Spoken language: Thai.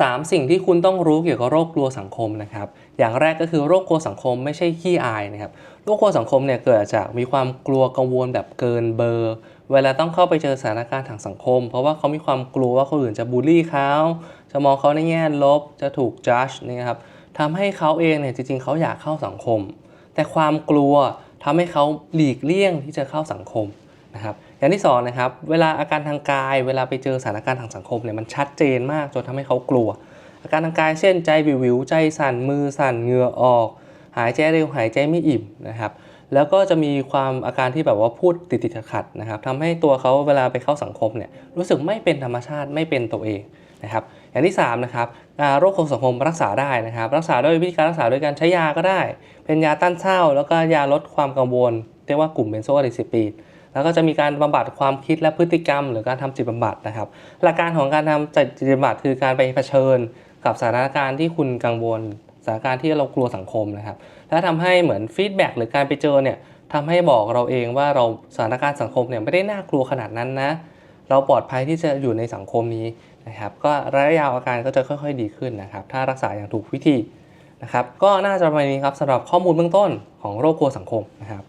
3 สิ่งที่คุณต้องรู้เกี่ยวกับโรคกลัวสังคมนะครับ อย่างแรกก็คือโรคกลัวสังคมไม่ใช่ขี้อายนะครับ โรคกลัวสังคมเนี่ยเกิดจากมีความกลัวกังวลแบบเกินเบอร์ เวลาต้องเข้าไปเจอสถานการณ์ทางสังคม เพราะว่าเขามีความกลัวว่าคนอื่นจะบูลลี่เขา จะมองเขาในแง่ลบ จะถูกจัดนะครับทำให้เขาเองเนี่ยจริงๆ เขาอยากเข้าสังคม แต่ความกลัวทำให้เขาหลีกเลี่ยงที่จะเข้าสังคม นะครับอย่างที่สองนะครับเวลาอาการทางกาย เวลาไปเจอสถานการณ์ทางสังคมเนี่ยมันชัดเจนมากจนทำให้เขากลัว อาการทางกายเช่นใจวิววิวใจสั่นมือสั่นเหงื่อออก หายใจเร็วหายใจไม่อิ่มนะครับแล้วก็จะมีความอาการที่แบบว่าพูดติดติดขัดนะครับทำให้ตัวเขาเวลาไปเข้าสังคมเนี่ยรู้สึกไม่เป็นธรรมชาติไม่เป็นตัวเองนะครับอย่างที่3นะครับโรคของสังคมรักษาได้นะครับ รักษาด้วยวิธีการรักษาด้วยการใช้ยาก็ได้ เป็นยาต้านเศร้า แล้วก็ยาลดความกังวลเรียกว่ากลุ่มเบนโซอะดิซิปีน แล้วก็จะมีการบำบัดความคิดและพฤติกรรม หรือการทำจิตบำบัดนะครับ หลักการของการทำจิตบำบัดคือการไปเผชิญ กับสถานการณ์ที่คุณกังวลสถานการณ์ที่เรากลัวสังคมนะครับ และทำให้เหมือนฟีดแบ็กหรือการไปเจอเนี่ยทำให้บอกเราเองว่าเราสถานการณ์สังคมเนี่ยไม่ได้น่ากลัวขนาดนั้นนะ เราปลอดภัยที่จะอยู่ในสังคมนี้นะครับ ก็ระยะยาวอาการก็จะค่อย ๆ ดีขึ้นนะครับ ถ้ารักษาอย่างถูกวิธีนะครับ ก็น่าจะประมาณนี้ครับสำหรับข้อมูลเบื้องต้นของโรคกลัวสังคมนะครับ